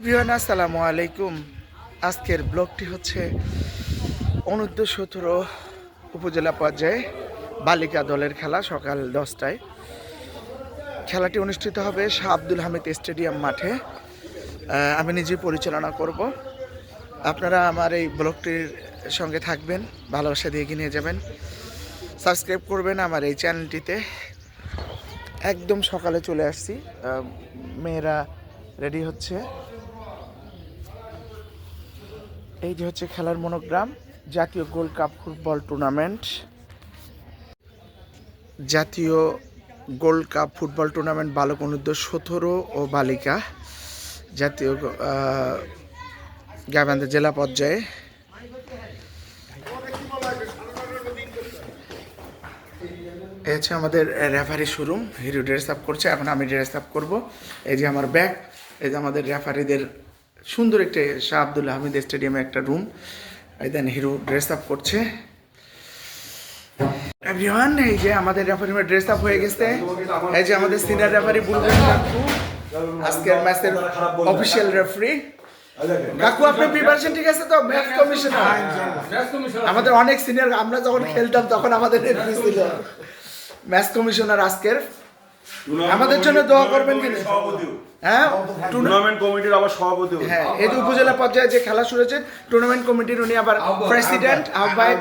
V1 আসসালামু আলাইকুম। আজকের ব্লগটি হচ্ছে অনূর্ধ্ব সতেরো উপজেলা পর্যায়ে বালিকা দলের খেলা সকাল দশটায়। খেলাটি অনুষ্ঠিত হবে শাহ আব্দুল হামিদ স্টেডিয়াম মাঠে। আমি নিজে পরিচালনা করব। আপনারা আমার এই ব্লগটির সঙ্গে থাকবেন, ভালোবাসা দিয়ে এগিয়ে নিয়ে যাবেন। সাবস্ক্রাইব করবেন আমার এই চ্যানেলটিতে। একদম সকালে চলে আসছি। মেয়েরা রেডি হচ্ছে। এই যে হচ্ছে খেলার মনোগ্রাম, জাতীয় গোল্ড কাপ ফুটবল টুর্নামেন্ট। জাতীয় গোল্ড কাপ ফুটবল টুর্নামেন্ট বালক অনূর্ধ্ব সতেরো ও বালিকা। জাতীয় গাইবান্ধা জেলা পর্যায়ে। এই হচ্ছে আমাদের referee showroom, hero dress up করছে। এখন আমি ড্রেস আপ করব। এই যে আমার ব্যাগ, এই যে আমাদের রেফারিদের সুন্দর একটা শাহ আব্দুল হামিদ স্টেডিয়ামে একটা room then hero dress up করছে। এই যে আমাদের রেফারি ড্রেস আপ হয়ে গেছে। এই যে আমাদের সিনিয়র রেফারি বুলবুল আজকের ম্যাচের অফিসিয়াল রেফারি আপনার প্রিপারেশন ঠিক আছে তো? আমাদের অনেক সিনিয়র আমরা যখন খেলতাম তখন ম্যাচ কমিশনার আজকের। আমাদের জন্য দোয়া করবেন সভাপতিও হ্যাঁ? টুর্নামেন্ট কমিটির আবার সভাপতিও হ্যাঁ এই যে উপজেলা পর্যায়ে যে খেলা শুরু হয়েছে টুর্নামেন্ট কমিটির উনি আবার প্রেসিডেন্ট আহ্বায়ক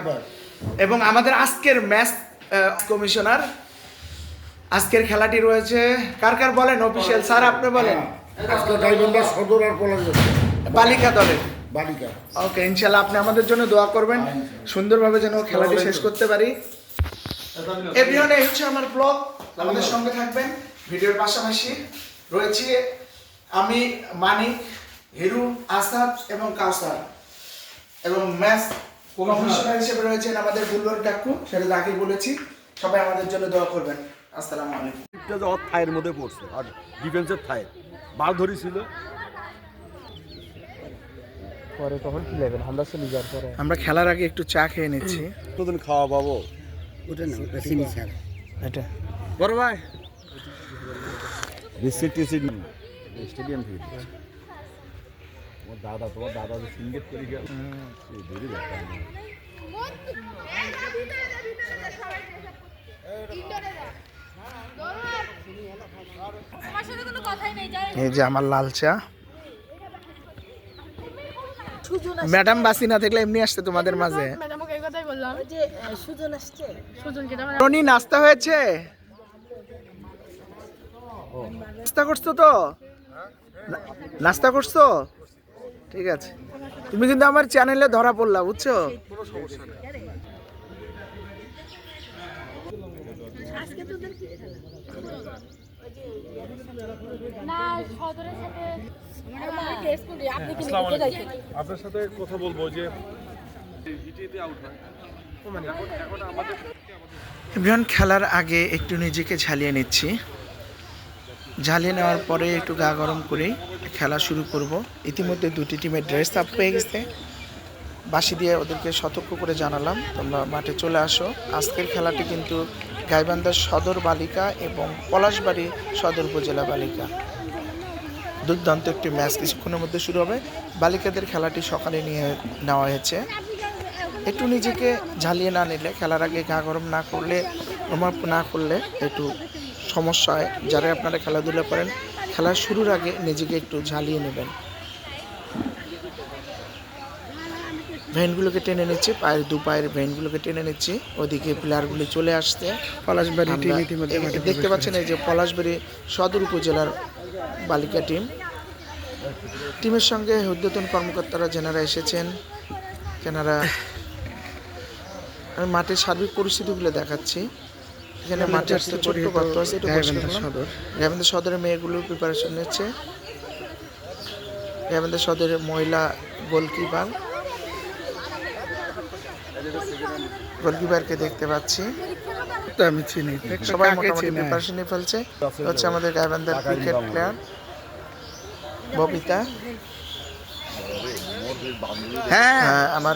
এবং আমাদের আজকের ম্যাচ কমিশনার আজকের খেলাটি রয়েছে কার কার বলেন? অফিসিয়াল স্যার আপনি বলেন। আজকে গাইবান্ধা সদর আর বালিকা দলের। বালিকা। ওকে ইনশাল্লাহ আপনি আমাদের জন্য দোয়া করবেন। সুন্দরভাবে যেন খেলাটি শেষ করতে পারি। এভরিওয়ান এই হচ্ছে আমার ব্লগ আমাদের সঙ্গে থাকবেন। ভিডিওর পাশাপাশি রয়েছে আমি মানিক হিরু আসাদ এবং কাউসার। এবং ম্যাচ কমিশনার হিসেবে রয়েছেন আমাদের বুলবর কাকু সেটা তাকে বলেছি। সবাই আমাদের জন্য দোয়া করবেন। আসসালামু আলাইকুম। ওর থায়ের মধ্যে পড়ছে আর ডিফেন্সের থায়ের। বার ধরেছিল। পরে তখন কি নেবেন আমরা চলে যাওয়ার পরে। আমরা খেলার আগে একটু চা খেয়ে নিচ্ছি। তোদিন খাওয়া পাবো? ওটা না ওটা চিনি স্যার এটা। বড় ভাই রিসিট টিসিট স্টেডিয়াম থেকে দিচ্ছে। তোমার দাদা তোমার দাদা যে সিঙ্গেট করে গেল। সে দেরি ব্যাপার না। আমার সাথে কোনো কথাই নেই যাই এই যে আমার লাল চা। ম্যাডাম বাসি না থাকলে এমনি আসতে তোমাদের মাঝে। ম্যাডামকে এই কথাই বললাম। যে সুজন আসছে সুজন কেটা টনি নাস্তা হয়েছে? নাস্তা করছ তো? নাস্তা করছ? ঠিক আছে। তুমি কিন্তু আমার চ্যানেলে ধরা পড়লা বুঝছ? আপনার সাথে কথা বলব যে এভরিওয়ান খেলার আগে একটু নিজেকে ঝালিয়ে নিচ্ছি। ঝালিয়ে নেওয়ার পরে একটু গা গরম করে খেলা শুরু করব। ইতিমধ্যে দুটি টিমের ড্রেস আপ হয়ে গেছে। বাসি দিয়ে ওদেরকে সতর্ক করে জানালাম, তোমরা মাঠে চলে আসো। আজকের খেলাটি কিন্তু গাইবান্ধা সদর বালিকা এবং পলাশবাড়ি সদর উপজেলা বালিকা। দুর্দান্ত একটি ম্যাচ কিছুক্ষণের মধ্যে শুরু হবে। বালিকাদের খেলাটি সকালে নিয়ে নেওয়া হয়েছে। একটু নিজেকে ঝালিয়ে না নিলে, খেলার আগে গা গরম না করলে অনুভব না করলে একটু সমস্যা হয় যারা আপনারা খেলাধুলা করেন খেলার শুরুর আগে নিজেকে একটু ঝালিয়ে নেবেন। ভেনগুলোকে টেনে নিচ্ছি পায়ের দু পায়ের ভেনগুলোকে টেনে নিচ্ছি ওদিকে প্লেয়ারগুলি চলে আসতে পলাশবাড়ি দেখতে পাচ্ছেন এই যে পলাশবাড়ি সদর উপজেলার বালিকা টিম টিমের সঙ্গে ঊর্ধ্বতন কর্মকর্তারা যেনারা এসেছেন তেনারা আমি মাঠের সার্বিক পরিস্থিতিগুলো দেখাচ্ছি। এখানে মাঠে একটা ছোট্ট গর্ত আছে এটা সদর। গাইবান্ধা সদরের মেয়েগুলো প্রিপারেশন নিচ্ছে। গাইবান্ধা সদরের মহিলা গোলকিপার। গোলকিপারকে দেখতে পাচ্ছি। আমি চিনি। সবাই মোটামুটি প্রিপারেশন নিয়ে ফেলছে। হচ্ছে আমাদের গাইবান্ধার ক্রিকেট প্লেয়ার ববিতা। হ্যাঁ। আমার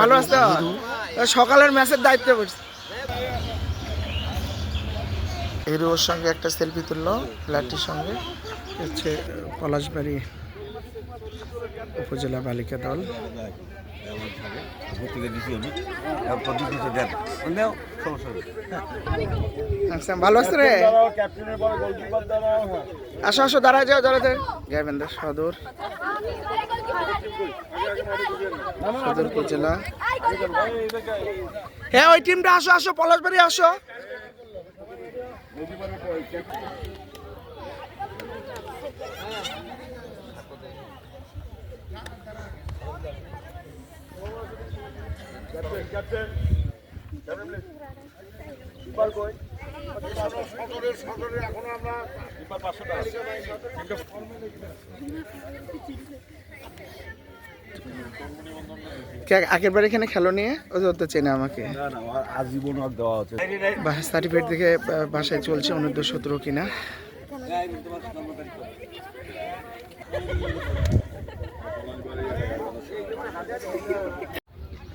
ভালো আছো? সকালের ম্যাচের দায়িত্ব করছি। হিরোর সঙ্গে একটা সেলফি তুললো প্লেয়ারটির সঙ্গে। হচ্ছে, পলাশবাড়ি উপজেলা বালিকা দল। আচ্ছা ভালো আছে রে? আসো আসো যাও গাইবেন্দা সদর। সদর উপজেলা। হ্যাঁ ওই টিমটা আসো আসো, পলাশবাড়ি আসো। সদরের সদরের এখনও আমরা আগের বার এখানে খেলো নিয়ে? ও তো- চেনে আমাকে। আজীবন দেওয়া সার্টিফিকেট দেখে বাসায় চলছে অনূর্ধ্ব সতেরো কিনা?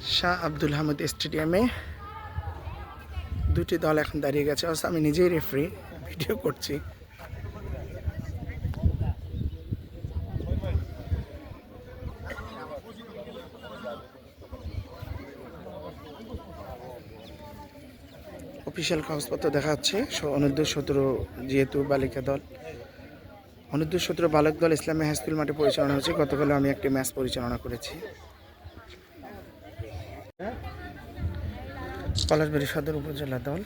শাহ আব্দুল হামিদ স্টেডিয়ামে দুটি দল এখন দাঁড়িয়ে গেছে। অবশ্য আমি নিজেই রেফারি ভিডিও করছি। অফিসিয়াল কাগজপত্র দেখা যাচ্ছে। স- অনূর্ধ্ব সতেরো যেহেতু বালিকা দল। অনূর্ধ্ব সতেরো বালক দল ইসলামী হাই স্কুল মাঠে পরিচালনা হচ্ছে। গতকাল আমি একটি ম্যাচ পরিচালনা করেছি। পলাশবাড়ি সদর উপজেলা দল।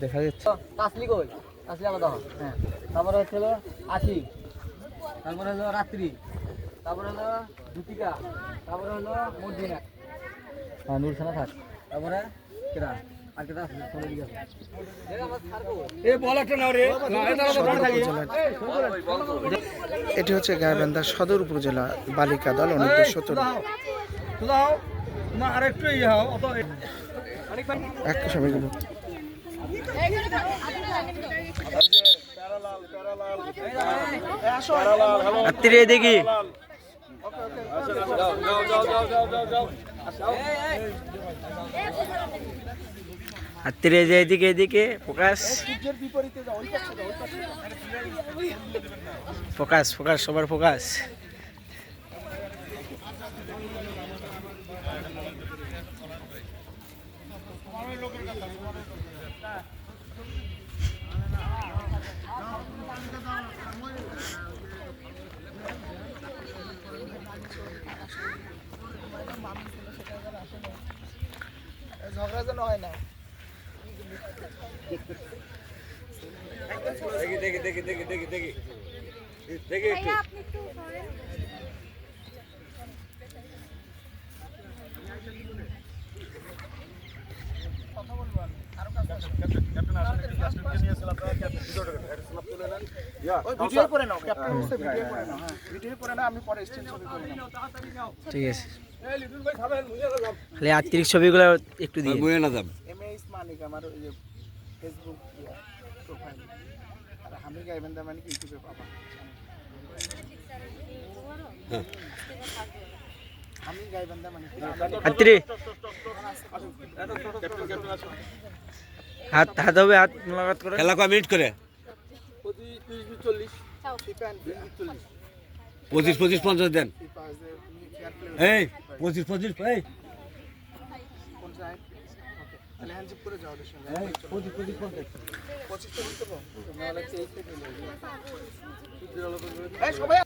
দেখা যাচ্ছে। তাসলি কই তাসলি আলাদা হ্যাঁ। তারপরে হচ্ছে আশি তারপরে হলো রাত্রি তারপরে হলো দীপিকা তারপরে হলো মর্জিনা হ্যাঁ নুরসানা থাক তারপরে কেরা আর কেটা আছে ফোনে দিকে আছে এটি হচ্ছে গাইবান্ধা সদর উপজেলা বালিকা দল অনূর্ধ্ব সতেরো এক সবাইগুলো আত্মীয় দেখি। আত্মীয় যে এদিকে এদিকে ফোকাস ফোকাস ফোকাস সবার ফোকাস ঝগড়া যেন হয় না দেখি দেখি দেখি দেখি দেখি দেখি দেখি একটু আপনি একটু সরেন। ওই ভিডিও করে নাও ক্যাপ্টেন বলছে ভিডিও করে নাও হ্যাঁ ভিডিও করে নাও আমি পরে স্ক্রিন ছবি করে নাও ঠিক আছে খালি আত্মীয় ছবিগুলো একটু দিয়ে বইয়ে না যাম মানিক আমার ওই যে ফেসবুক প্রোফাইল আর আমি গাইবেন্দা মানিক ইউটিউবে পাবা আমি গাইবান্ধা মানিক আত্মীয় হাত হাত হবে হাত মোলাকাত করে খেলা কয় মিনিট করে? পঁচিশ পঁচিশ পঞ্চাশ দেন। এই পঁচিশ পঁচিশ এই। কোন সাইড ওকে তাহলে হ্যান্ডজিপ করে যাও ওদের সঙ্গে এই, পঁচিশ পঁচিশ পঞ্চাশ। পঁচিশ তো দিতে পারব নাহলে তেইশ থেকে এই সবাই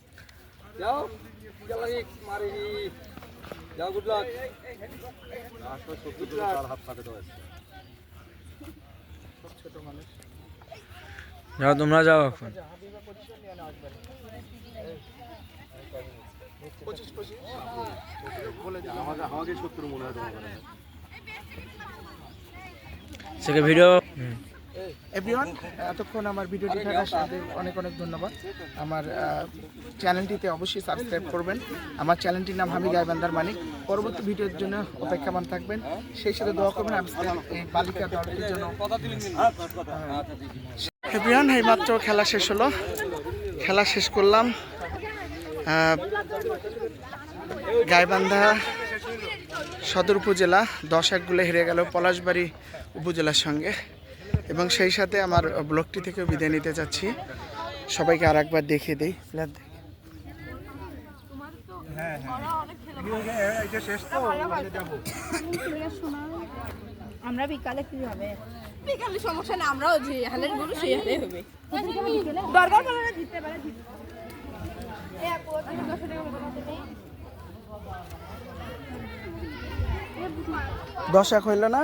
যাও জ্বালানি মারি যাও গুড লাক হাত পাতে দেওয়া ছোট মানুষ যাও তোমরা যাও এখন। সেকে ভিডিও এভরিওয়ান এতক্ষণ আমার ভিডিওটি দেখার সাথে অনেক অনেক ধন্যবাদ। আমার চ্যানেলটিতে অবশ্যই সাবস্ক্রাইব করবেন। আমার চ্যানেলটির নাম হামি গাইবান্দার মানিক। পরবর্তী ভিডিওর জন্য অপেক্ষামান থাকবেন। সেই সাথে দোয়া করবেন আমি এই বালিকা দলটির জন্য। এভরিওয়ান এই মাত্র খেলা শেষ হলো। খেলা শেষ করলাম। গাইবান্ধা সদর উপজেলা দশ একগুলো হেরে গেল পলাশবাড়ি উপজেলার সঙ্গে। এবং সেই সাথে আমার ব্লকটি থেকে বিদায় নিতে চাচ্ছি। সবাইকে আর একবার দেখিয়ে দিই। আমরা বিকালে কি হবে? বিকালে সমস্যা না আমরাও যে হালের গরু সেই হালে হবে। দরকার পড়লে না জিততে পারে দশ এক হইল না?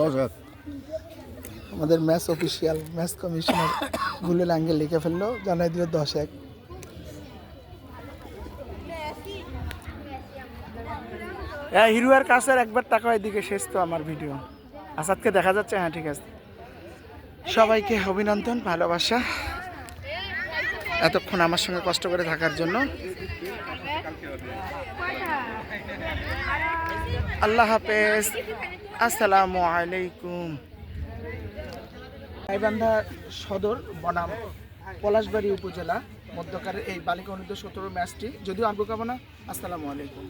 দশ হাত আমাদের ম্যাচ অফিসিয়াল ম্যাচ কমিশনার গুলের আঙ্গেল লিখে ফেলল, জানাই দিল দশ এক। হ্যাঁ হিরুয়ার কাছের একবার টাকা এদিকে, শেষ তো আমার ভিডিও আসাদকে দেখা যাচ্ছে? হ্যাঁ ঠিক আছে। সবাইকে অভিনন্দন, ভালোবাসা। এতক্ষণ আমার সঙ্গে কষ্ট করে থাকার জন্য। আল্লাহ হাফেজ। আসসালামু আলাইকুম। গাইবান্ধা সদর বনাম পলাশবাড়ি উপজেলা মধ্যকারের এই বালিকা অনুদ্ধ সতেরো ম্যাচটি। যদিও আগ্রহ কামনা আসসালামু আলাইকুম।